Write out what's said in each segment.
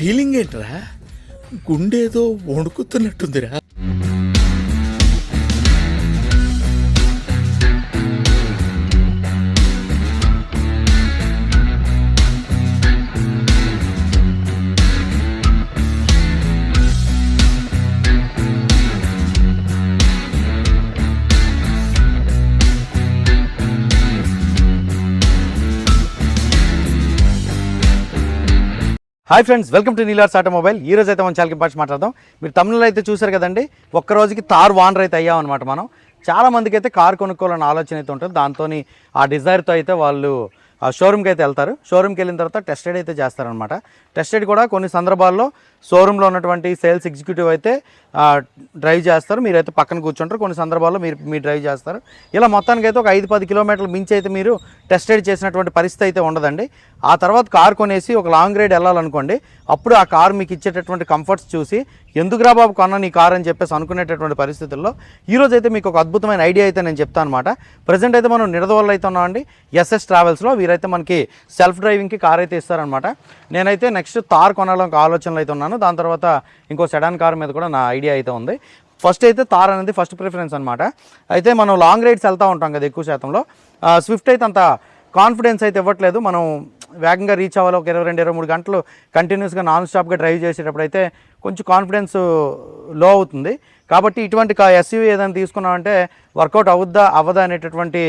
Feeling ఏంట్రా? గుండేదో వణుకుతున్నట్టుందిరా. Hi friends welcome to Neelar's automobile. ఈ రోజు అయితే మనం చాలా పాటు మాట్లాడదాం. మీరు తమిళలో అయితే చూసారు కదండి ఒక్క రోజుకి తార్ వానర్ అయితే అయ్యామన్నమాట మనం. చాలామందికి అయితే కార్ కొనుక్కోవాలని ఆలోచన అయితే ఉంటుంది. దాంతో ఆ డిజైర్తో అయితే వాళ్ళు ఆ షోరూమ్కి అయితే వెళ్తారు. షోరూమ్కి వెళ్ళిన తర్వాత టెస్ట్ రైడ్ అయితే చేస్తారనమాట టెస్ట్ రైడ్ కూడా కొన్ని సందర్భాల్లో షోరూంలో ఉన్నటువంటి సేల్స్ ఎగ్జిక్యూటివ్ అయితే డ్రైవ్ చేస్తారు. మీరైతే పక్కన కూర్చుంటారు. కొన్ని సందర్భాల్లో మీరు మీరు డ్రైవ్ చేస్తారు. ఇలా మొత్తానికి అయితే ఒక ఐదు పది కిలోమీటర్లు మించి అయితే మీరు టెస్ట్ రైడ్ చేసినటువంటి పరిస్థితి అయితే ఉండదండి. ఆ తర్వాత కార్ కొనేసి ఒక లాంగ్ రైడ్ వెళ్ళాలనుకోండి అప్పుడు ఆ కార్ మీకు ఇచ్చేటటువంటి కంఫర్ట్స్ చూసి ఎందుకురా బాబు కొన్నాను నీ కార్? అని చెప్పేసి అనుకునేటటువంటి పరిస్థితుల్లో ఈరోజు అయితే మీకు ఒక అద్భుతమైన ఐడియా అయితే నేను చెప్తాను అనమాట ప్రజెంట్ అయితే మనం నిడదవల్ల అయితే ఉన్నామండి. ఎస్ఎస్ ట్రావెల్స్లో వీరైతే మనకి సెల్ఫ్ డ్రైవింగ్కి కార్ అయితే ఇస్తారనమాట నేనైతే నెక్స్ట్ తార్ కొనాలని ఒక ఆలోచనలు అయితే ఉన్నాను. దాని తర్వాత ఇంకో సెడాన్ కార్ మీద కూడా నా ఐడియా అయితే ఉంది. ఫస్ట్ అయితే తార్ అనేది ఫస్ట్ ప్రిఫరెన్స్ అనమాట అయితే మనం లాంగ్ రైడ్స్ వెళ్తూ ఉంటాం కదా ఎక్కువ శాతంలో. స్విఫ్ట్ అయితే అంత కాన్ఫిడెన్స్ అయితే ఇవ్వట్లేదు. మనం వేగంగా రీచ్ అవ్వాలి. ఒక ఇరవై రెండు ఇరవై మూడు గంటలు కంటిన్యూస్గా నాన్ స్టాప్గా డ్రైవ్ చేసేటప్పుడు అయితే కొంచెం కాన్ఫిడెన్స్లో అవుతుంది. కాబట్టి ఇటువంటి ఎస్యూవీ ఏదైనా తీసుకున్నామంటే వర్కౌట్ అవుద్దా అవ్వదా అనేటటువంటి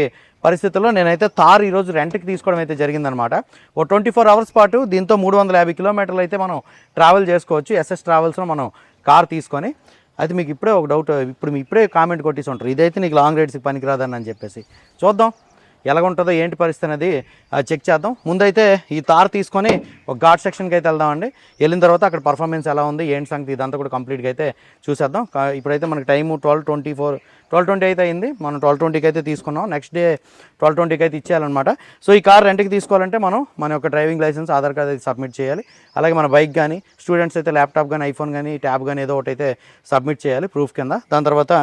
పరిస్థితుల్లో నేనైతే తార్ ఈరోజు రెంట్కి తీసుకోవడం అయితే జరిగిందనమాట. ఓ ట్వంటీ ఫోర్ అవర్స్ పాటు దీంతో మూడు వందల యాభై కిలోమీటర్లు అయితే మనం ట్రావెల్ చేసుకోవచ్చు. ఎస్ఎస్ ట్రావెల్స్లో మనం కార్ తీసుకొని అయితే మీకు ఇప్పుడే ఒక డౌట్ ఇప్పుడు మీ ఇప్పుడే కామెంట్ కొట్టేసి ఉంటారు. ఇదైతే నీకు లాంగ్ రైడ్స్కి పనికిరాదని అని చెప్పేసి. చూద్దాం. ఎలాగుంటుందో ఏంటి పరిస్థితి అనేది చెక్ చేద్దాం. ముందైతే ఈ తార్ తీసుకొని ఒక ఘాట్ సెక్షన్కి అయితే వెళ్దామండి. వెళ్ళిన తర్వాత అక్కడ పర్ఫార్మెన్స్ ఎలా ఉంది ఏంటి సంగతి ఇదంతా కూడా కంప్లీట్గా అయితే చూసేద్దాం. ఇప్పుడైతే మనకి time twelve twenty four twelve twenty అయితే అయింది. మనం ట్వెల్వ్ ట్వంటీకి అయితే తీసుకున్నాం. నెక్స్ట్ డే ట్వెల్వ్ ట్వంటీకి అయితే ఇచ్చేయాలన్నమాట. సో ఈ కార్ రెంట్కి తీసుకోవాలంటే మనం మన యొక్క డ్రైవింగ్ లైసెన్స్ ఆధార్ కార్డ్ అయితే సబ్మిట్ చేయాలి. అలాగే మన బైక్ కానీ స్టూడెంట్స్ అయితే ల్యాప్టాప్ కానీ ఐఫోన్ కానీ ట్యాబ్ కానీ ఏదో ఒకటి అయితే సబ్మిట్ చేయాలి ప్రూఫ్ కింద. దాని తర్వాత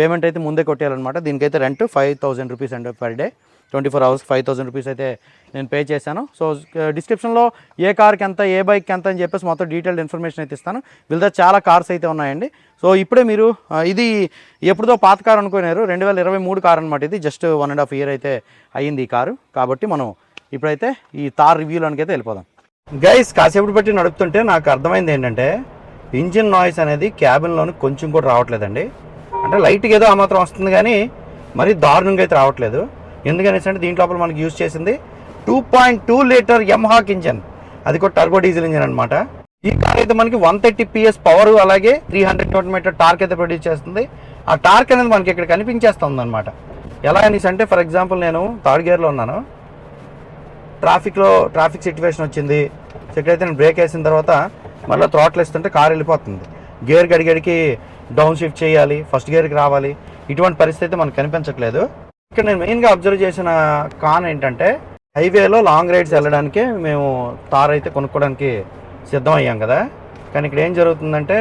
పేమెంట్ అయితే ముందే కొట్టేయాలన్నమాట. దీనికైతే రెంట్ ఫైవ్ థౌసండ్ రూపీస్ అండి per day. Twenty four hours five thousand rupees అయితే నేను పే చేశాను. సో డిస్క్రిప్షన్లో ఏ కార్కి ఎంత ఏ బైక్కి ఎంత అని చెప్పేసి మొత్తం డీటెయిల్డ్ ఇన్ఫర్మేషన్ అయితే ఇస్తాను. వీళ్ళ చాలా కార్స్ అయితే ఉన్నాయండి. సో ఇప్పుడే మీరు ఇది ఎప్పుడుదో పాత కారు అనుకున్నారు. రెండు వేల ఇరవై మూడు కార్ అనమాట ఇది. Just one and half year అయితే అయ్యింది ఈ కారు. కాబట్టి మనం ఇప్పుడైతే ఈ తార్ రివ్యూలోనికి అయితే వెళ్ళిపోదాం. గైస్ కాసేపు బట్టి నడుపుతుంటే నాకు అర్థమైంది ఏంటంటే ఇంజిన్ నాయిస్ అనేది క్యాబిన్లోని కొంచెం కూడా రావట్లేదండి. అంటే లైట్గా ఏదో ఆ మాత్రం వస్తుంది కానీ మరి దారుణంగా అయితే రావట్లేదు. ఎందుకనేసి అంటే దీంట్లో లోపల మనకి యూజ్ చేసింది two point two litre mHawk engine. అది కూడా టర్బో డీజిల్ ఇంజన్ అనమాట ఈ కార్ అయితే మనకి వన్ థర్టీ పిఎస్ పవర్ అలాగే three hundred newton metre torque అయితే ప్రొడ్యూస్ చేస్తుంది. ఆ టార్క్ అనేది మనకి ఇక్కడ కనిపించేస్తుంది అనమాట ఎలా అనేసి అంటే ఫర్ ఎగ్జాంపుల్ నేను థర్డ్ గేర్లో ఉన్నాను. ట్రాఫిక్లో ట్రాఫిక్ సిచ్యువేషన్ వచ్చింది. సో ఇక్కడైతే నేను బ్రేక్ వేసిన తర్వాత మళ్ళీ థ్రాట్లు ఇస్తుంటే కార్ వెళ్ళిపోతుంది. గేర్ గడిగడికి డౌన్ షిఫ్ట్ చేయాలి ఫస్ట్ గేర్కి రావాలి. ఇటువంటి పరిస్థితి మనకు కనిపించట్లేదు. ఇక్కడ నేను మెయిన్గా అబ్జర్వ్ చేసిన కాన్ ఏంటంటే హైవేలో లాంగ్ రైడ్స్ వెళ్ళడానికి మేము తార్ అయితే కొనుక్కోవడానికి సిద్ధమయ్యాం కదా. కానీ ఇక్కడ ఏం జరుగుతుందంటే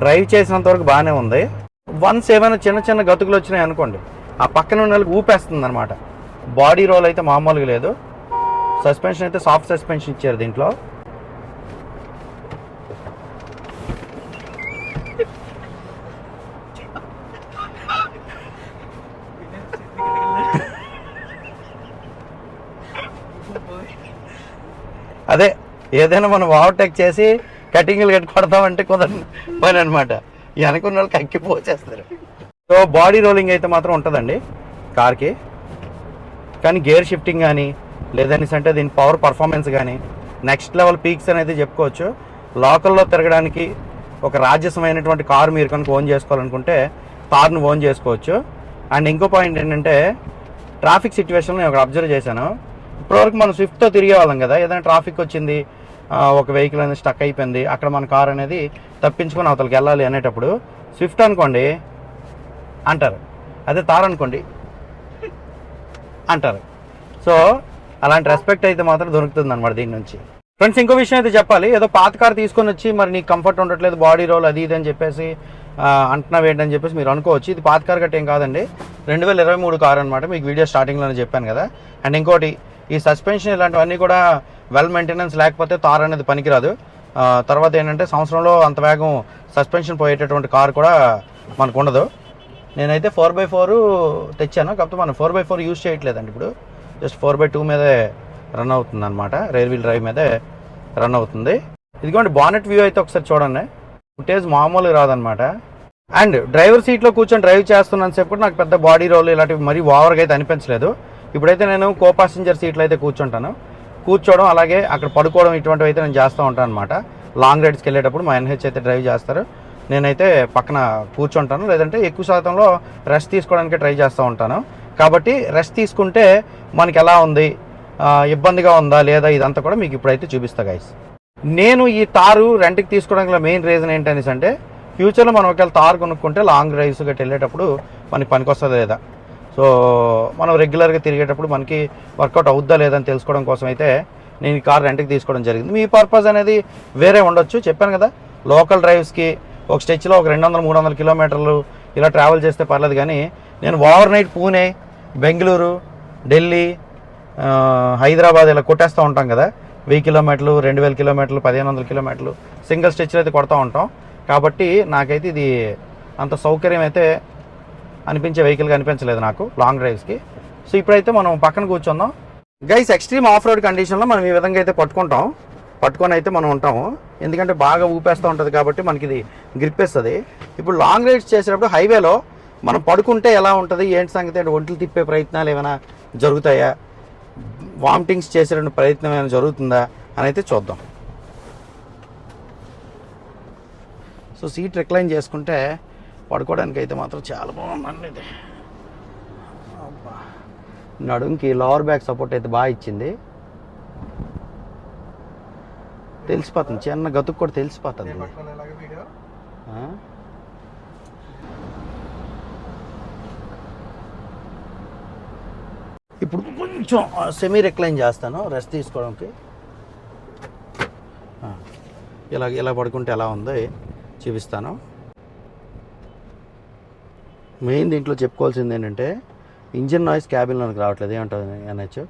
డ్రైవ్ చేసినంత వరకు బాగానే ఉంది. వన్స్ ఏమైనా చిన్న చిన్న గతుకులు వచ్చినాయి అనుకోండి. ఆ పక్కన ఉన్న వాళ్ళకి ఊపేస్తుంది అనమాట బాడీ రోల్ అయితే మామూలుగా లేదు. సస్పెన్షన్ అయితే సాఫ్ట్ సస్పెన్షన్ ఇచ్చారు దీంట్లో. అదే ఏదైనా మనం ఓవర్టేక్ చేసి కటింగ్లు కట్టి కొడతామంటే కుదరని పని అనమాట వెనకున్న వాళ్ళకి అక్కి పోచేస్తారు సో బాడీ రోలింగ్ అయితే మాత్రం ఉంటుందండి కార్కి. కానీ గేర్ షిఫ్టింగ్ కానీ లేదనేసి అంటే దీని పవర్ పర్ఫార్మెన్స్ కానీ నెక్స్ట్ లెవెల్ పీక్స్ అని అయితే చెప్పుకోవచ్చు. లోకల్లో తిరగడానికి ఒక రాజ్యసమైనటువంటి కారు మీరు కనుక ఓన్ చేసుకోవాలనుకుంటే కార్ను ఓన్ చేసుకోవచ్చు. అండ్ ఇంకో పాయింట్ ఏంటంటే ట్రాఫిక్ సిచ్యువేషన్లో నేను ఒక అబ్జర్వ్ చేశాను. ఇప్పటివరకు మనం స్విఫ్ట్తో తిరిగే వాళ్ళం కదా ఏదైనా ట్రాఫిక్ వచ్చింది ఒక వెహికల్ అనేది స్టక్ అయిపోయింది. అక్కడ మన కార్ అనేది తప్పించుకొని అవతలకి వెళ్ళాలి అనేటప్పుడు స్విఫ్ట్ అనుకోండి అంటారు. అదే తార్ అనుకోండి అంటారు. సో అలాంటి రెస్పెక్ట్ అయితే మాత్రం దొరుకుతుంది అనమాట దీని నుంచి. ఫ్రెండ్స్ ఇంకో విషయం అయితే చెప్పాలి. ఏదో పాత కార్ తీసుకొని వచ్చి మరి నీకు కంఫర్ట్ ఉండట్లేదు బాడీ రోల్ అది ఇది అని చెప్పేసి అంటున్నా అంటున్నావు ఏంటని చెప్పేసి మీరు అనుకోవచ్చు. ఇది పాత కార్ గట్ట ఏం కాదండి. రెండు వేల ఇరవై మూడు కార్ అనమాట మీకు వీడియో స్టార్టింగ్లోనే చెప్పాను కదా. అండ్ ఇంకోటి ఈ సస్పెన్షన్ ఇలాంటివన్నీ కూడా వెల్ మెయింటెనెన్స్ లేకపోతే తార్ అనేది పనికిరాదు. తర్వాత ఏంటంటే సంవత్సరంలో అంత వేగం సస్పెన్షన్ పోయేటటువంటి కార్ కూడా మనకు ఉండదు నేనైతే ఫోర్ బై ఫోర్ తెచ్చాను. కాకపోతే మనం ఫోర్ బై ఫోర్ యూజ్ చేయట్లేదండి ఇప్పుడు. జస్ట్ ఫోర్ బై టూ మీదే రన్ అవుతుంది అనమాట రైల్ వీల్ డ్రైవ్ మీదే రన్ అవుతుంది. ఇదిగోండి బానెట్ వ్యూ అయితే ఒకసారి చూడండి. ఫుటేజ్ మామూలు రాదనమాట అండ్ డ్రైవర్ సీట్లో కూర్చొని డ్రైవ్ చేస్తున్నాను సేపు కూడా నాకు పెద్ద బాడీ రోల్ ఇలాంటివి మరీ ఓవర్గా అయితే అనిపించలేదు. ఇప్పుడైతే నేను కో పాసెంజర్ సీట్లో అయితే కూర్చుంటాను. కూర్చోవడం అలాగే అక్కడ పడుకోవడం ఇటువంటివి అయితే నేను చేస్తూ ఉంటాను అనమాట లాంగ్ రైడ్స్కి వెళ్ళేటప్పుడు మా ఎన్హెచ్ అయితే డ్రైవ్ చేస్తారు. నేనైతే పక్కన కూర్చుంటాను. లేదంటే ఎక్కువ శాతంలో రెస్ట్ తీసుకోవడానికి ట్రై చేస్తూ ఉంటాను. కాబట్టి రెస్ట్ తీసుకుంటే మనకి ఎలా ఉంది? ఇబ్బందిగా ఉందా? లేదా? ఇదంతా కూడా మీకు ఇప్పుడైతే చూపిస్తా గైస్ నేను ఈ తారు రెంట్కి తీసుకోవడానికి మెయిన్ రీజన్ ఏంటనేసి అంటే ఫ్యూచర్లో మనం ఒకవేళ తారు కొనుక్కుంటే లాంగ్ డ్రైవ్స్ గట్టి వెళ్ళేటప్పుడు మనకి పనికొస్తుంది లేదా? సో మనం రెగ్యులర్గా తిరిగేటప్పుడు మనకి వర్కౌట్ అవుద్దా లేదని తెలుసుకోవడం కోసం అయితే నేను ఈ కార్ రెంట్కి తీసుకోవడం జరిగింది. మీ పర్పస్ అనేది వేరే ఉండొచ్చు. చెప్పాను కదా లోకల్ డ్రైవ్స్కి ఒక స్టెచ్లో ఒక రెండు వందల మూడు వందల కిలోమీటర్లు ఇలా ట్రావెల్ చేస్తే పర్లేదు కానీ నేను ఓవర్ నైట్ పూణే బెంగళూరు ఢిల్లీ హైదరాబాద్ ఇలా కొట్టేస్తూ ఉంటాం కదా. వెయ్యి కిలోమీటర్లు రెండు వేల కిలోమీటర్లు పదిహేను వందల కిలోమీటర్లు సింగిల్ స్టెచ్లో అయితే కొడతా ఉంటాం. కాబట్టి నాకైతే ఇది అంత సౌకర్యం అయితే అనిపించే వెహికల్గా అనిపించలేదు నాకు లాంగ్ డ్రైవ్స్కి సో ఇప్పుడైతే మనం పక్కన కూర్చుందాం. గైస్ ఎక్స్ట్రీమ్ ఆఫ్ రోడ్ కండిషన్లో మనం ఈ విధంగా అయితే పట్టుకుంటాం. పట్టుకొని అయితే మనం ఉంటాము. ఎందుకంటే బాగా ఊపేస్తూ ఉంటుంది కాబట్టి మనకి ఇది గ్రిప్ ఇస్తుంది ఇప్పుడు లాంగ్ రైడ్స్ చేసేటప్పుడు హైవేలో మనం పడుకుంటే ఎలా ఉంటుంది? ఏంటి సంగతి? అంటే ఒంట్లు తిప్పే ప్రయత్నాలు ఏమైనా జరుగుతాయా? వామిటింగ్స్ చేసేటువంటి ప్రయత్నం ఏమైనా జరుగుతుందా? అని అయితే చూద్దాం. సో సీట్ రిక్లైన్ చేసుకుంటే పడుకోవడానికి అయితే మాత్రం చాలా బాగుందండి ఇది. అబ్బా. నడుంకి లోవర్ బ్యాక్ సపోర్ట్ అయితే బాగా ఇచ్చింది. తెలిసిపోతుంది. చిన్న గతుకు కూడా తెలిసిపోతుంది ఇప్పుడు కొంచెం సెమీ రిక్లైన్ చేస్తాను. రెస్ట్ తీసుకోవడానికి. ఇలా ఇలా పడుకుంటే ఎలా ఉందో చూపిస్తాను. మెయిన్ దీంట్లో చెప్పుకోవాల్సింది ఏంటంటే ఇంజిన్ నాయిస్ క్యాబిన్లోనికి రావట్లేదు. ఏమంటుంది ఎన్హెచ్?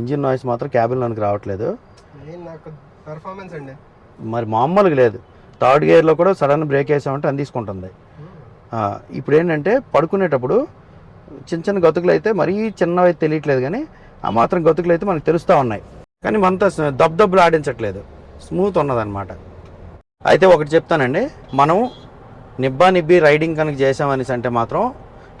ఇంజిన్ నాయిస్ మాత్రం క్యాబిన్లోనికి రావట్లేదు. పెర్ఫార్మెన్స్ అండి. మరి మామూలుగా లేదు. థర్డ్ గేర్లో కూడా సడన్ బ్రేక్ వేసామంటే అని తీసుకుంటుంది. ఇప్పుడు ఏంటంటే పడుకునేటప్పుడు చిన్న చిన్న గతుకులు అయితే మరీ చిన్నవి తెలియట్లేదు కానీ ఆ మాత్రం గతుకులు అయితే మనకు తెలుస్తూ ఉన్నాయి. కానీ మనతో దబ్ దబ్బులు ఆడించట్లేదు. స్మూత్ ఉన్నదన్నమాట. అయితే ఒకటి చెప్తానండి. మనం నిబ్బా నిబ్బి రైడింగ్ కనుక చేసామనేసి అంటే మాత్రం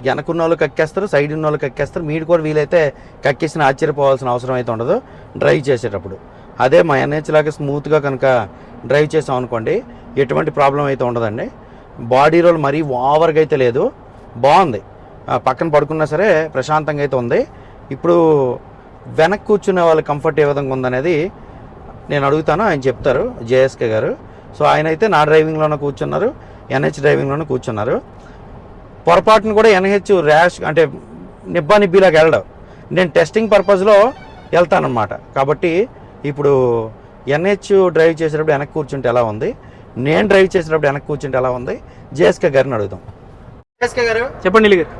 వెనకున్న వాళ్ళు కక్కేస్తారు సైడ్ ఉన్న వాళ్ళు కక్కేస్తారు. మీరు కూడా వీలైతే కక్కేసిన ఆశ్చర్యపోవాల్సిన అవసరం అయితే ఉండదు. డ్రైవ్ చేసేటప్పుడు. అదే మా ఎన్హెచ్ లాగా స్మూత్గా కనుక డ్రైవ్ చేసాం అనుకోండి ఎటువంటి ప్రాబ్లం అయితే ఉండదండి. బాడీ రోల్ మరీ ఓవర్గా అయితే లేదు. బాగుంది. పక్కన పడుకున్నా సరే ప్రశాంతంగా అయితే ఉంది. ఇప్పుడు వెనక్కి కూర్చునే వాళ్ళ కంఫర్ట్ ఏ విధంగా ఉందనేది నేను అడుగుతాను. ఆయన చెప్తారు జేఎస్కే గారు. సో ఆయన అయితే నా డ్రైవింగ్లోనే కూర్చున్నారు. ఎన్హెచ్ డ్రైవింగ్లోనే కూర్చున్నారు. పొరపాటును కూడా ఎన్హెచ్ ర్యాష్ అంటే నిబ్బా నిబ్బిలాగా వెళ్ళడం. నేను టెస్టింగ్ పర్పస్లో వెళ్తానన్నమాట. కాబట్టి ఇప్పుడు ఎన్హెచ్ డ్రైవ్ చేసేటప్పుడు వెనక్కి కూర్చుంటే ఎలా ఉంది? నేను డ్రైవ్ చేసేటప్పుడు వెనక్కి కూర్చుంటే ఎలా ఉంది? జేఎస్కే గారిని అడుగుదాం. జేఎస్కే గారు చెప్పండి గారు.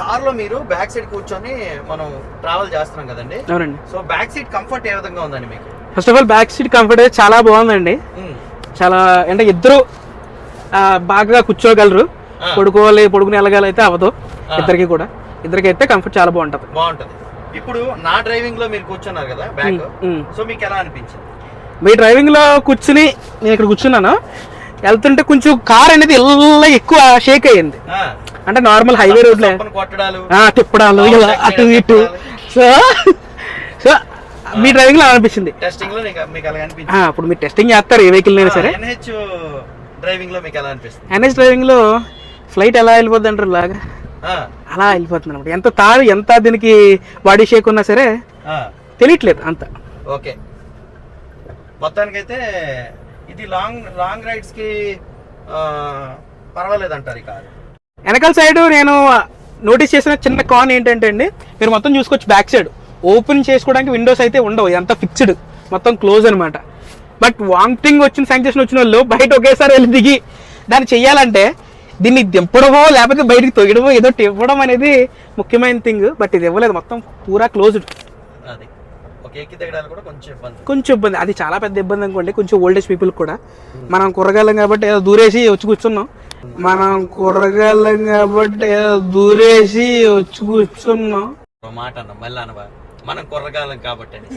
కార్లో మీరు బ్యాక్ సైడ్ కూర్చొని మనం ట్రావెల్ చేస్తున్నాం కదండి. అవునండి. సో బ్యాక్ సీట్ కంఫర్ట్ ఏ విధంగా ఉందండి మీకు? First of all back seat comfort అయితే చాలా బాగుందండి. చాలా అంటే ఇద్దరు బాగా కూర్చోగలరు. పడుకోవాలి పడుకుని వెళ్ళగాలి అయితే అవ్వదు ఇద్దరికి కూడా. ఇద్దరికి అయితే కంఫర్ట్ చాలా బాగుంటది. బాగుంటది. ఇప్పుడు నా డ్రైవింగ్లో మీరు కూర్చున్నారు కదా బ్యాక్. సో మీకు ఎలా అనిపించింది? మీ డ్రైవింగ్లో కూర్చుని నేను ఇక్కడ కూర్చున్నాను. వెళ్తుంటే కొంచెం కార్ అనేది ఇల్ల ఎక్కువ షేక్ అయ్యింది. అంటే నార్మల్ హైవే రోడ్ తిప్పడాలు ఇలా అటు ఇటు. సో సో మీ డ్రైవింగ్లో అనిపించింది? ఇప్పుడు మీరు టెస్టింగ్ చేస్తారు ఏ వెహికల్ అయినా సరే. ఎన్హెచ్ డ్రైవింగ్లో మీకు ఎలా అనిపిస్తుంది? ఎన్ఎస్ డ్రైవింగ్లో ఫ్లైట్ ఎలా వెళ్ళిపోద్ది అంటారు లాగా అలా వెళ్ళిపోతుంది అనమాట ఎంత తాడు ఎంత దీనికి బాడీ షేక్ ఉన్నా సరే తెలియట్లేదు అంత. ఓకే. మొత్తానికైతే ఇది లాంగ్ లాంగ్ రైడ్స్కి పర్వాలేదు అంటారు ఈ కారు. వెనకాల సైడ్ నేను నోటీస్ చేసిన చిన్న కాన్ ఏంటంటే అండి మీరు మొత్తం చూసుకోవచ్చు బ్యాక్ సైడ్. ఓపెన్ చేసుకోవడానికి విండోస్ అయితే ఉండవు ఇదంతా ఫిక్స్డ్. మొత్తం క్లోజ్ అనమాట బట్ వామిటింగ్ వచ్చిన శాంక్షన్ వచ్చిన వాళ్ళు బయట ఒకేసారి వెళ్ళి దిగి దాన్ని చెయ్యాలంటే దీన్ని దింపడమో లేకపోతే బయటికి తొయ్యడమో ఏదో ఇవ్వడం అనేది ముఖ్యమైన థింగ్ బట్ ఇది ఇవ్వలేదు. మొత్తం పూరా క్లోజ్డ్. కొంచెం ఇబ్బంది. అది చాలా పెద్ద ఇబ్బంది అనుకోండి. కొంచెం ఓల్డేజ్ పీపుల్ కూడా. మనం కుర్రగాళ్ళం కాబట్టి ఏదో దూరేసి వచ్చి కూర్చున్నాం. మనం కుర్రగాళ్ళం కాబట్టి ఏదో దూరేసి వచ్చి కూర్చున్నాం. మాట అన్న మళ్ళీ అనవా? మనం కుర్రగాలం కాబట్టి అని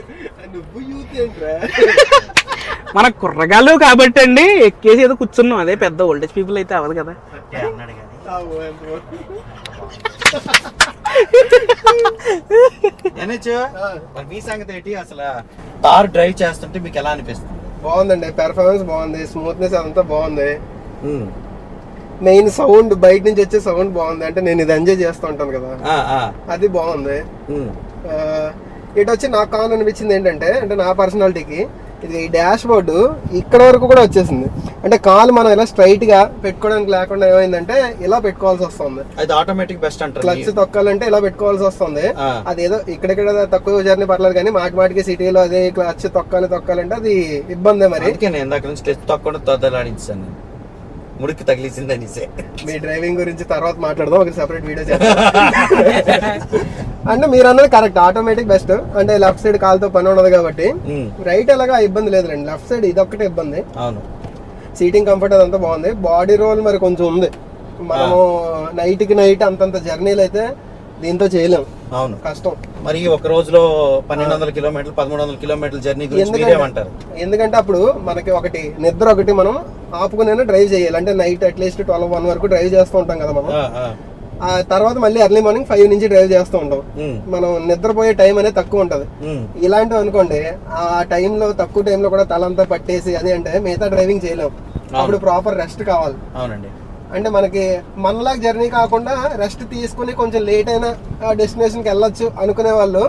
నువ్వు యూత్ ఏంట్రా? మన కుర్రగాళ్ళు కాబట్టి అండి ఎక్కేసి ఏదో కూర్చున్నాం. అదే పెద్ద ఓల్డేజ్ పీపుల్ అయితే అవ్వదు కదా. మీ సంగతి ఏంటి? అసలు కార్ డ్రైవ్ చేస్తుంటే మీకు ఎలా అనిపిస్తుంది? బాగుందండి. పెర్ఫార్మెన్స్ బాగుంది. స్మూత్నెస్ అదంతా బాగుంది. మెయిన్ సౌండ్ బయట నుంచి వచ్చే సౌండ్ బాగుంది. అంటే నేను ఇది ఎంజాయ్ చేస్తూ ఉంటాను కదా. ఆ, ఆ, అది బాగుంది. ఇటు వచ్చి నాకు కాన్ అనిపించింది ఏంటంటే అంటే నా పర్సనాలిటీకి ఇది ఈ డాష్ బోర్డు ఇక్కడ వరకు కూడా వచ్చేసింది. అంటే కాలు మనం ఇలా స్ట్రైట్గా పెట్టుకోవడానికి లేకుండా ఏమైందంటే ఇలా పెట్టుకోవాల్సి వస్తుంది. అది ఆటోమేటిక్ బెస్ట్ అంటారు. క్లచ్ తొక్కాలంటే ఇలా పెట్టుకోవాల్సి వస్తుంది. ఆ. అదేదో ఇక్కడిక్కడ తక్కువ జర్నీ పర్లేదు కానీ మాటి మాటికి సిటీలో అదే క్లచ్ తొక్కాలి తొక్కాలంటే అది ఇబ్బందే మరి. నేను ఇందాక నుంచి తొద్దలాడించాను నేను. ముడికి తగిలిసింది అనేసి. మీ డ్రైవింగ్ గురించి తర్వాత మాట్లాడదాం ఒక సెపరేట్ వీడియో చేద్దాం. అంటే మీరు అన్నది కరెక్ట్ ఆటోమేటిక్ బెస్ట్ అంటే లెఫ్ట్ సైడ్ కాలుతో పని ఉండదు కాబట్టి రైట్ ఎలాగా ఇబ్బంది లేదులేండి. లెఫ్ట్ సైడ్ ఇదొక్కటే ఇబ్బంది. అవును. సీటింగ్ కంఫర్ట్ అదంతా బాగుంది. బాడీ రోల్ మరి కొంచెం ఉంది. మనము నైట్కి నైట్ అంతంత జర్నీలు అయితే దీంతో చేయలేం. అవును. కష్టం. మరి ఒక రోజులో పన్నెండు వందల కిలోమీటర్లు పదమూడు వందల కిలోమీటర్ల జర్నీ మీరేమంటారు ఎందుకంటే అప్పుడు మనకి ఒకటి నిద్ర ఒకటి మనం ఆపుకునే డ్రైవ్ చేయాలి. అంటే night at least twelve one వరకు డ్రైవ్ చేస్తూ ఉంటాం కదా మనం. ఆ, తర్వాత మళ్ళీ ఎర్లీ మార్నింగ్ ఫైవ్ నుంచి డ్రైవ్ చేస్తూ ఉంటాం. మనం నిద్రపోయే టైం అనేది తక్కువ ఉంటది. ఇలాంటివి అనుకోండి ఆ టైంలో తక్కువ టైంలో కూడా తలంతా పట్టేసి అది అంటే మిగతా డ్రైవింగ్ చేయలేం. అప్పుడు ప్రాపర్ రెస్ట్ కావాలి. అవునండి. అంటే మనకి మనలాగా జర్నీ కాకుండా రెస్ట్ తీసుకుని కొంచెం లేట్ అయినా డెస్టినేషన్కి వెళ్ళొచ్చు అనుకునే వాళ్ళు.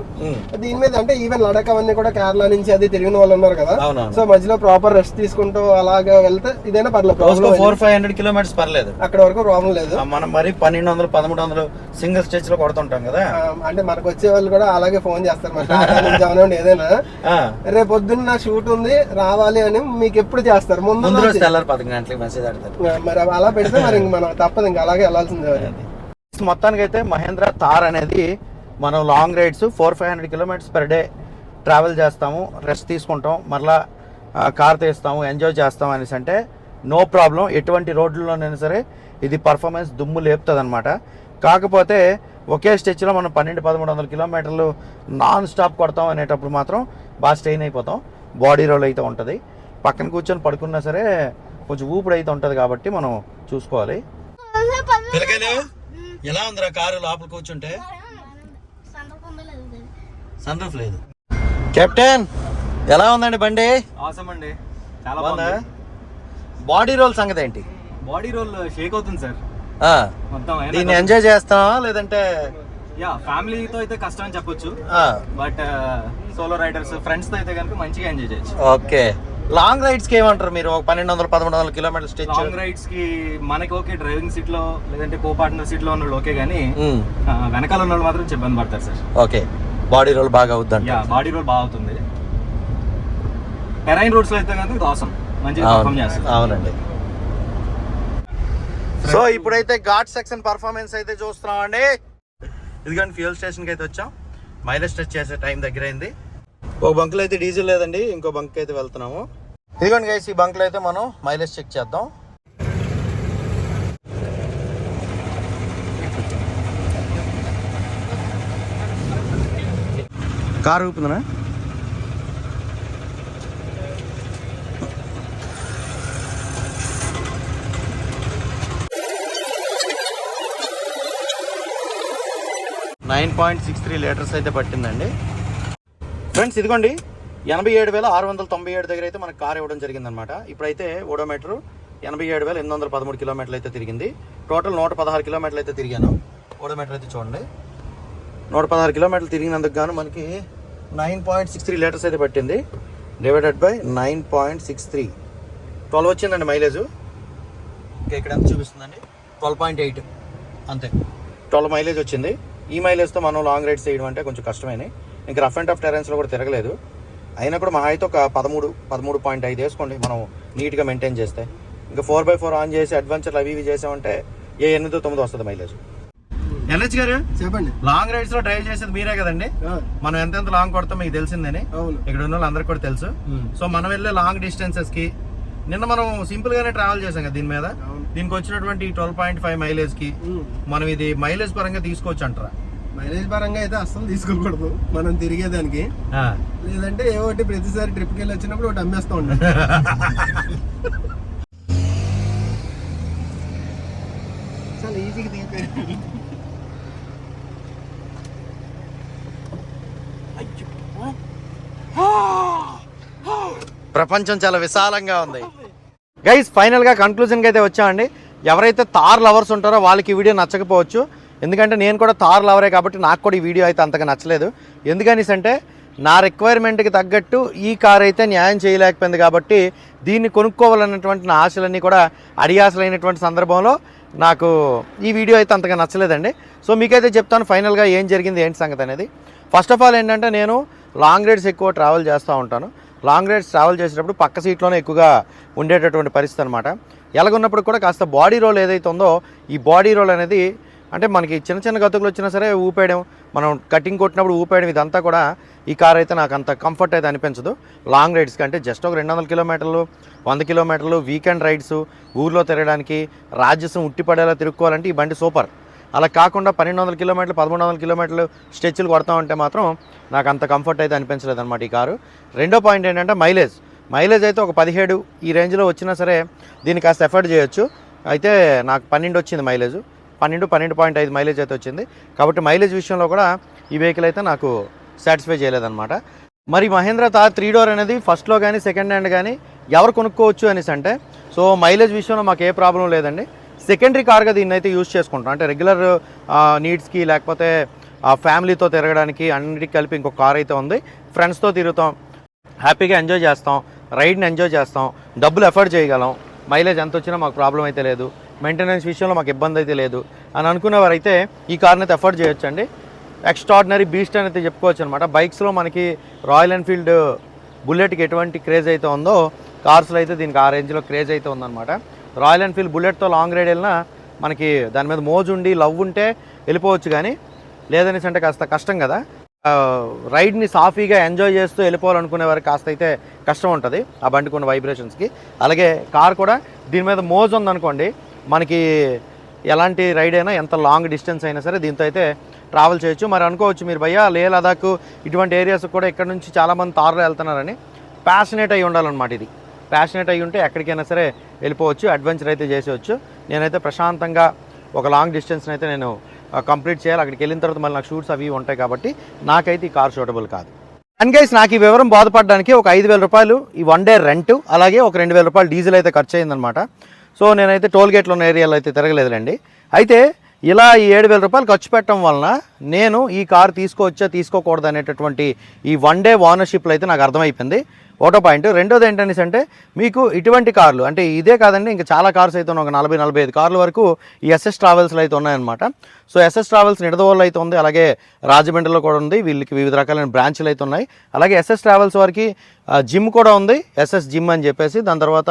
దీని మీద అంటే ఈవెన్ లడక్ అవన్నీ కూడా కేరళ నుంచి అది తిరిగిన వాళ్ళు ఉన్నారు కదా. సో మధ్యలో ప్రాపర్ రెస్ట్ తీసుకుంటూ అలాగా వెళ్తే ఇదైనా పర్లేదు. ఫోర్ ఫైవ్ హండ్రెడ్ కిలోమీటర్స్ పర్లేదు. అక్కడ వరకు ప్రాబ్లం లేదు. మనం మరి పన్నెండు వందలు పదమూడు వందలు సింగిల్ స్టేజ్లో కొడుతుంటాం కదా. అంటే మనకు వచ్చే వాళ్ళు కూడా అలాగే ఫోన్ చేస్తారు. అవనివ్వండి ఏదైనా. రేపు పొద్దున్న నా షూట్ ఉంది రావాలి అని మీకు ఎప్పుడు చేస్తారు? ముందు. తెల్లారి పదకొండు గంటలకు మెసేజ్ ఆడతారు మరి అలా పెడితే మరి ఇంక మనం తప్పదు ఇంకా అలాగే వెళ్ళాల్సిందే మొత్తానికి అయితే మహేంద్ర థార్ అనేది మనం long rides four five hundred kilometres per day travel చేస్తాము రెస్ట్ తీసుకుంటాం మరలా కార్ తీస్తాము ఎంజాయ్ చేస్తాం అనేసి అంటే నో ప్రాబ్లం ఎటువంటి రోడ్లలోనైనా సరే ఇది పర్ఫార్మెన్స్ దుమ్ము లేపుతుంది అనమాట కాకపోతే ఒకే స్టెచ్లో మనం పన్నెండు పదమూడు వందల కిలోమీటర్లు నాన్ స్టాప్ కొడతాం అనేటప్పుడు మాత్రం బాగా స్ట్రెయిన్ అయిపోతాం. బాడీ రోల్ అయితే ఉంటుంది. పక్కన కూర్చొని పడుకున్నా సరే కొంచెం ఊపిడి అయితే ఉంటుంది కాబట్టి మనం చూసుకోవాలి. పిల్లకాయలు ఎలా ఉందిరా కారు లోపల కూర్చుంటే? సన్ రూఫ్ లేదు. కెప్టెన్ ఎలా ఉందండి బండి? అవసరం అండి. చాలా బాగుందా? బాడీ రోల్ సంగతి ఏంటి బాడీ రోల్ షేక్ అవుతుంది సార్. మొత్తం దీన్ని ఎంజాయ్ చేస్తావా లేదంటే? యా ఫ్యామిలీతో అయితే కష్టం అని చెప్పొచ్చు. ఆ, బట్ సోలో రైడర్స్ ఫ్రెండ్స్తో అయితే కనుక మంచిగా ఎంజాయ్ చేయొచ్చు. ఓకే. లాంగ్ రైడ్స్కి ఏమంటారు మీరు? ఒక పన్నెండు వందల పదమూడు వందల కిలోమీటర్ స్టెచ్ లాంగ్ రైడ్స్కి మనకి ఓకే డ్రైవింగ్ సీట్లో లేదంటే కో పార్ట్నర్ సీట్లో ఉన్న వాళ్ళు ఓకే కానీ వెనకాల ఉన్న వాళ్ళు మాత్రం ఇబ్బంది పడతారు సార్. ఓకే. బాడీ రోల్ బాగా అవుద్దంట. యా బాడీ రోల్ బాగా అవుతుంది. టెరైన్ రోడ్స్లో అయితే కనుక అవసరం మంచిగా పర్ఫామ్ అవునండి. సో ఇప్పుడైతే ఘాట్ సెక్షన్ పర్ఫార్మెన్స్ అయితే చూస్తున్నాం అండి ఇదిగోండి ఫ్యూల్ స్టేషన్కి అయితే వచ్చాం. మైలేజ్ టెస్ట్ చేసే టైం దగ్గర అయింది ఒక బంక్లో అయితే డీజిల్ లేదండి ఇంకో బంక్ అయితే వెళ్తున్నాము. ఇదిగోండి గైస్ ఈ బంక్లో అయితే మనం మైలేజ్ చెక్ చేద్దాం. Car ఊపుందనా? Nine point six three litres అయితే పట్టిందండి. ఫ్రెండ్స్ ఇదిగోండి. ఎనభై ఏడు వేల ఆరు వందల తొంభై ఏడు దగ్గర అయితే మనకు కార్ ఇవ్వడం జరిగిందనమాట ఇప్పుడైతే ఓడోమీటర్ ఎనభై ఏడు వేల ఎనిమిది వందల పదమూడు కిలోమీటర్లు అయితే తిరిగింది. టోటల్ నూట పదహారు కిలోమీటర్లు అయితే తిరిగాను. ఓడోమీటర్ అయితే చూడండి. నూట పదహారు కిలోమీటర్లు తిరిగినందుకు గాను మనకి nine point six three litres అయితే పట్టింది. Divided by nine point six three. Twelve వచ్చిందండి మైలేజ్. ఇంకా ఇక్కడ ఎంత చూపిస్తుందండి? Twelve point eight. అంతే. ట్వెల్వ్ మైలేజ్ వచ్చింది. ఈ మైలేజ్తో మనం లాంగ్ రైడ్స్ చేయడం అంటే కొంచెం కష్టమైన ఇంకా రఫ్ అండ్ టఫ్ టెరెన్స్లో కూడా తిరగలేదు. అయినా కూడా మహా అయితే ఒక పదమూడు పదమూడు పాయింట్ ఐదు వేసుకోండి మనం నీట్గా మెయింటైన్ చేస్తే. ఇంకా ఫోర్ బై ఫోర్ ఆన్ చేసి అడ్వెంచర్లు అవి ఇవి చేసామంటే ఏ ఎనిమిదో తొమ్మిది వస్తుంది మైలేజ్. ఎన్హెచ్ గారు? చెప్పండి. లాంగ్ రైడ్స్లో డ్రైవ్ చేసేది మీరే కదండి? మనం ఎంతెంత లాంగ్ కొడతాం మీకు తెలిసిందని. ఇక్కడ ఉన్న వాళ్ళందరికీ కూడా తెలుసు. సో మనం వెళ్ళే లాంగ్ డిస్టెన్సెస్కి నిన్న మనం సింపుల్ గానే ట్రావెల్ చేసాం కదా దీని మీద. దీనికి వచ్చినటువంటి ట్వెల్వ్ పాయింట్ ఫైవ్ మైలేజ్కి. మనం ఇది మైలేజ్ పరంగా తీసుకోవచ్చు అంటారా? మైలేజ్ పరంగా అయితే అస్సలు తీసుకోకూడదు. మనం తిరిగేదానికి. లేదంటే ఏ ఒకటి ప్రతిసారి ట్రిప్కి వెళ్ళి వచ్చినప్పుడు ఒకటి అమ్మేస్తూ ఉంటాం. చాలా ఈజీగా దిగిపోయారు. ప్రపంచం చాలా విశాలంగా ఉంది. గైస్ ఫైనల్గా కన్క్లూజన్కి అయితే వచ్చామండి. ఎవరైతే తార్ లవర్స్ ఉంటారో వాళ్ళకి ఈ వీడియో నచ్చకపోవచ్చు. ఎందుకంటే నేను కూడా తార్ లవరే కాబట్టి నాకు కూడా ఈ వీడియో అయితే అంతగా నచ్చలేదు. ఎందుకనేసి అంటే నా రిక్వైర్మెంట్కి తగ్గట్టు ఈ కార్ అయితే న్యాయం చేయలేకపోయింది కాబట్టి దీన్ని కొనుక్కోవాలన్నటువంటి నా ఆశలన్నీ కూడా అడియాసలైనటువంటి సందర్భంలో నాకు ఈ వీడియో అయితే అంతగా నచ్చలేదండి. సో మీకైతే చెప్తాను ఫైనల్గా ఏం జరిగింది ఏంటి సంగతి అనేది. ఫస్ట్ ఆఫ్ ఆల్ ఏంటంటే నేను లాంగ్ రైడ్స్ ఎక్కువ ట్రావెల్ చేస్తూ ఉంటాను. లాంగ్ రైడ్స్ ట్రావెల్ చేసేటప్పుడు పక్క సీట్లోనే ఎక్కువగా ఉండేటటువంటి పరిస్థితి అనమాట ఎలాగున్నప్పుడు కూడా కాస్త బాడీ రోల్ ఏదైతే ఉందో ఈ బాడీ రోల్ అనేది అంటే మనకి చిన్న చిన్న గతుకులు వచ్చినా సరే ఊపేయడం మనం కటింగ్ కొట్టినప్పుడు ఊపేయడం ఇదంతా కూడా ఈ కార్ అయితే నాకు అంత కంఫర్ట్ అయితే అనిపించదు. లాంగ్ రైడ్స్ కంటే జస్ట్ ఒక రెండు వందల కిలోమీటర్లు వంద కిలోమీటర్లు వీకెండ్ రైడ్స్ ఊర్లో తిరగడానికి రాజ్యసం ఉట్టిపడేలా తిరుక్కోవాలంటే ఈ బండి సూపర్ అలా కాకుండా పన్నెండు వందల కిలోమీటర్లు పదమూడు వందల కిలోమీటర్లు స్ట్రెచ్లు కొడతా ఉంటే మాత్రం నాకు అంత కంఫర్ట్ అయితే అనిపించలేదు అనమాట ఈ కారు. రెండో పాయింట్ ఏంటంటే మైలేజ్ మైలేజ్ అయితే ఒక పదిహేడు ఈ రేంజ్లో వచ్చినా సరే దీన్ని కాస్త ఎఫర్ట్ చేయొచ్చు. అయితే నాకు పన్నెండు వచ్చింది మైలేజ్ పన్నెండు పన్నెండు పాయింట్ ఐదు మైలేజ్ అయితే వచ్చింది. కాబట్టి మైలేజ్ విషయంలో కూడా ఈ వెహికల్ అయితే నాకు సాటిస్ఫై చేయలేదన్నమాట. మరి మహేంద్ర తార్ త్రీ డోర్ అనేది ఫస్ట్లో కానీ సెకండ్ హ్యాండ్ కానీ ఎవరు కొనుక్కోవచ్చు అనేసి అంటే సో మైలేజ్ విషయంలో మాకు ఏ ప్రాబ్లం లేదండి. సెకండరీ కార్గా దీన్ని అయితే యూజ్ చేసుకుంటాం. అంటే రెగ్యులర్ నీడ్స్కి లేకపోతే ఫ్యామిలీతో తిరగడానికి అన్నిటికి కలిపి ఇంకొక కార్ అయితే ఉంది. ఫ్రెండ్స్తో తిరుగుతాం. హ్యాపీగా ఎంజాయ్ చేస్తాం. రైడ్ని ఎంజాయ్ చేస్తాం. డబ్బులు ఎఫర్ట్ చేయగలం. మైలేజ్ ఎంత వచ్చినా మాకు ప్రాబ్లం అయితే లేదు. మెయింటెనెన్స్ విషయంలో మాకు ఇబ్బంది అయితే లేదు. అని అనుకునేవారైతే ఈ కార్ని అయితే ఎఫర్ట్ చేయొచ్చు అండి ఎక్స్ట్రాడినరీ బీస్ట్ అని అయితే చెప్పుకోవచ్చు అనమాట బైక్స్లో మనకి రాయల్ ఎన్ఫీల్డ్ బుల్లెట్కి ఎటువంటి క్రేజ్ అయితే ఉందో కార్స్లో అయితే దీనికి ఆ రేంజ్లో క్రేజ్ అయితే ఉందన్నమాట. రాయల్ ఎన్ఫీల్డ్ బుల్లెట్తో లాంగ్ రైడ్ వెళ్ళినా మనకి దాని మీద మోజు ఉండి లవ్ ఉంటే వెళ్ళిపోవచ్చు కానీ లేదనేసి అంటే కాస్త కష్టం కదా. రైడ్ని సాఫీగా ఎంజాయ్ చేస్తూ వెళ్ళిపోవాలనుకునే వారికి కాస్త అయితే కష్టం ఉంటుంది ఆ బండికి ఉన్న వైబ్రేషన్స్కి అలాగే కార్ కూడా దీని మీద మోజు ఉందనుకోండి మనకి ఎలాంటి రైడ్ అయినా ఎంత లాంగ్ డిస్టెన్స్ అయినా సరే దీంతో అయితే ట్రావెల్ చేయొచ్చు. మరి అనుకోవచ్చు మీరు భయ్యా లే లదాఖ్ ఇటువంటి ఏరియాస్ కూడా ఇక్కడ నుంచి చాలామంది తారులో వెళ్తున్నారని ప్యాషనేట్ అయి ఉండాలన్నమాట ఇది. ప్యాషనేట్ అయి ఉంటే ఎక్కడికైనా సరే వెళ్ళిపోవచ్చు అడ్వెంచర్ అయితే చేసేవచ్చు నేనైతే ప్రశాంతంగా ఒక లాంగ్ డిస్టెన్స్ని అయితే నేను కంప్లీట్ చేయాలి. అక్కడికి వెళ్ళిన తర్వాత మళ్ళీ నాకు షూట్స్ అవి ఉంటాయి కాబట్టి నాకైతే ఈ కార్ సూటబుల్ కాదు. అండ్ గైస్ నాకు ఈ వివరం బాధపడడానికి ఒక ఐదు వేల రూపాయలు ఈ వన్ డే రెంట్ అలాగే ఒక రెండు వేల రూపాయలు డీజిల్ అయితే ఖర్చు అయిందనమాట సో నేనైతే టోల్ గేట్లు ఉన్న ఏరియాలో అయితే తిరగలేదులేండి. అయితే ఇలా ఈ ఏడు వేల రూపాయలు ఖర్చు పెట్టడం వలన నేను ఈ కార్ తీసుకోవచ్చా తీసుకోకూడదు అనేటటువంటి ఈ వన్ డే ఓనర్షిప్లో అయితే నాకు అర్థమైపోయింది. ఒకటో పాయింట్. రెండోది ఏంటనేసి అంటే మీకు ఇటువంటి కార్లు అంటే ఇదే కాదండి ఇంకా చాలా కార్స్ అయితే ఉన్నాయి ఒక నలభై నలభై ఐదు కార్ల వరకు ఈ ఎస్ఎస్ ట్రావెల్స్లో అయితే ఉన్నాయన్నమాట. సో ఎస్ఎస్ ట్రావెల్స్ నిడదవోళ్ళు అయితే ఉంది అలాగే రాజమండ్రిలో కూడా ఉంది వీళ్ళకి వివిధ రకాలైన బ్రాంచ్లు అయితే ఉన్నాయి. అలాగే ఎస్ఎస్ ట్రావెల్స్ వారికి జిమ్ కూడా ఉంది ఎస్ఎస్ జిమ్ అని చెప్పేసి దాని తర్వాత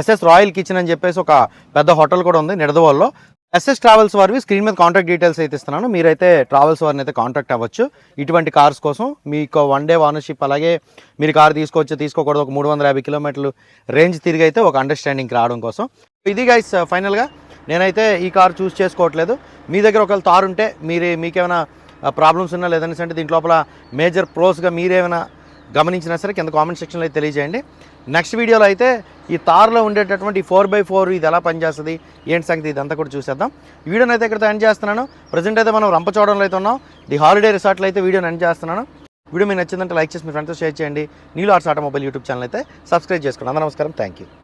ఎస్ఎస్ రాయల్ కిచెన్ అని చెప్పేసి ఒక పెద్ద హోటల్ కూడా ఉంది నిడదవోల్లో. ఎస్ఎస్ ట్రావెల్స్ వారివి స్క్రీన్ మీద కాంటాక్ట్ డీటెయిల్స్ అయితే ఇస్తున్నాను. మీరైతే ట్రావెల్స్ వారిని అయితే కాంటాక్ట్ అవ్వచ్చు. ఇటువంటి కార్స్ కోసం మీకు వన్ డే ఓనర్షిప్ అలాగే మీరు కార్ తీసుకోవచ్చు తీసుకోకూడదు ఒక మూడు వందల యాభై కిలోమీటర్లు రేంజ్ తిరిగి అయితే ఒక అండర్స్టాండింగ్కి రావడం కోసం. ఇది గైస్ ఫైనల్గా uh, నేనైతే ఈ కార్ చూస్ చేసుకోవట్లేదు. మీ దగ్గర ఒకవేళ తారు ఉంటే మీరు మీకేమైనా uh, ప్రాబ్లమ్స్ ఉన్నా లేదనేసి అంటే దీంట్లోపల మేజర్ ప్రోస్గా మీరేమైనా గమనించినా సరే కింద కామెంట్ సెక్షన్లో అయితే తెలియజేయండి. నెక్స్ట్ వీడియోలో అయితే ఈ తారులో ఉండేటటువంటి ఫోర్ బై ఫోర్ ఇది ఎలా పనిచేస్తుంది ఏంటి సంగతి ఇదంతా కూడా చూసేద్దాం. వీడియోని అయితే ఇక్కడ ఎండ్ చేస్తున్నాను. ప్రజెంట్ అయితే మనం రంపచోడంలో అయితే ఉన్నాం. ది హాలిడే రిసార్ట్లో అయితే వీడియోని ఎండ్ చేస్తున్నాను. వీడియో మీకు నచ్చిందంటే లైక్ చేసి మీ ఫ్రెండ్స్తో షేర్ చేయండి. నీళ్ళు ఆర్ట్స్ ఆటోమొబైల్ యూట్యూబ్ ఛానల్ అయితే సబ్స్క్రైబ్ చేసుకోండి. అందరూ నమస్కారం. Thank you